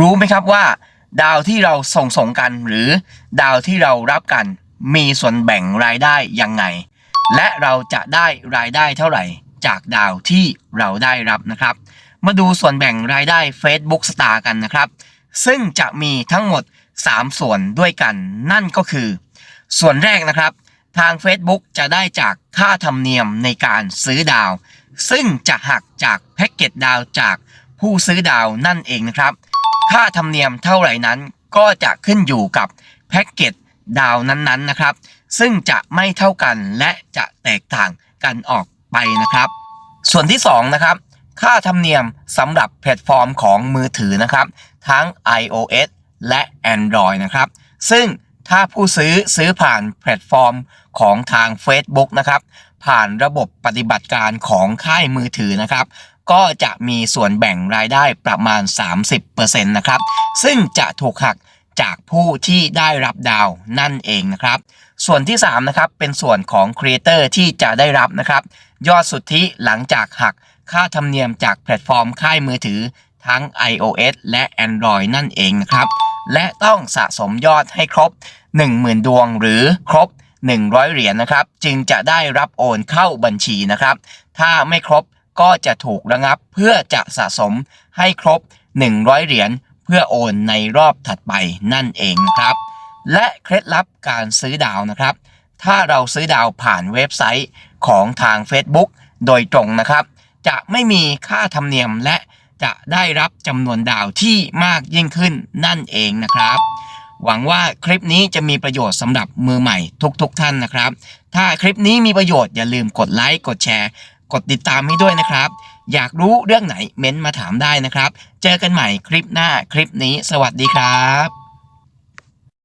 รู้ไหมครับว่า ดาวที่เราส่งส่งกันหรือดาวที่เรารับกัน มีส่วนแบ่งรายได้ยังไง และเราจะได้รายได้เท่าไหร่ จากดาวที่เราได้รับนะครับ มาดูส่วนแบ่งรายได้ Facebook Star กันนะครับ ซึ่งจะมีทั้งหมด 3 ส่วนด้วยกัน นั่นก็คือ ส่วนแรกนะครับ ทาง Facebook จะได้จากค่าธรรมเนียมในการซื้อดาว ซึ่งจะหักจากแพ็กเกจดาวจากผู้ซื้อดาวนั่นเองนะครับ ค่าธรรมเนียมเท่าไหร่นั้น ก็จะขึ้นอยู่กับแพ็กเกจดาวนั้นๆนะครับ ซึ่งจะไม่เท่ากันและจะแตกต่างกันออกไปนะครับ ส่วนที่2นะครับค่าธรรมเนียมสำหรับแพลตฟอร์มของมือถือนะครับ ทั้ง iOS และ Android นะครับ ซึ่ง ถ้าผู้ซื้อซื้อผ่านแพลตฟอร์มของทาง Facebook นะครับ ผ่านระบบปฏิบัติการของค่ายมือถือนะครับ ก็จะมีส่วนแบ่งรายได้ประมาณ 30%นะครับ ซึ่งจะถูกหักจากผู้ที่ได้รับดาวนั่นเองนะครับ ส่วนที่ 3 นะครับ เป็นส่วนของครีเอเตอร์ที่จะได้รับนะครับ ยอดสุทธิหลังจากหักค่าธรรมเนียมจากแพลตฟอร์มค่ายมือถือทั้ง iOS และ Android นั่นเองนะครับ และต้องสะสมยอดให้ครบ 10,000 ดวงหรือครบ 100 เหรียญนะครับ จึงจะได้รับโอนเข้าบัญชีนะครับ ถ้าไม่ครบก็จะถูกระงับเพื่อจะสะสมให้ครบ 100 เหรียญเพื่อโอนในรอบถัดไปนั่นเองนะครับ และเคล็ดลับการซื้อดาวนะครับ ถ้าเราซื้อดาวผ่านเว็บไซต์ของทาง Facebook โดยตรงนะครับ จะไม่มีค่าธรรมเนียมและจะได้รับจำนวนดาวที่มากยิ่งขึ้นนั่นเองนะครับ หวังว่าคลิปนี้จะมีประโยชน์สำหรับมือใหม่ทุกๆทท่านนะครับ ถ้าคลิปนี้มีประโยชน์อย่าลืมกดไลค์กดแชร์ กดติดตามให้ด้วยนะครับ อยากรู้เรื่องไหนเม้นต์มาถามได้นะครับ เจอกันใหม่คลิปหน้าคลิปนี้ สวัสดีครับ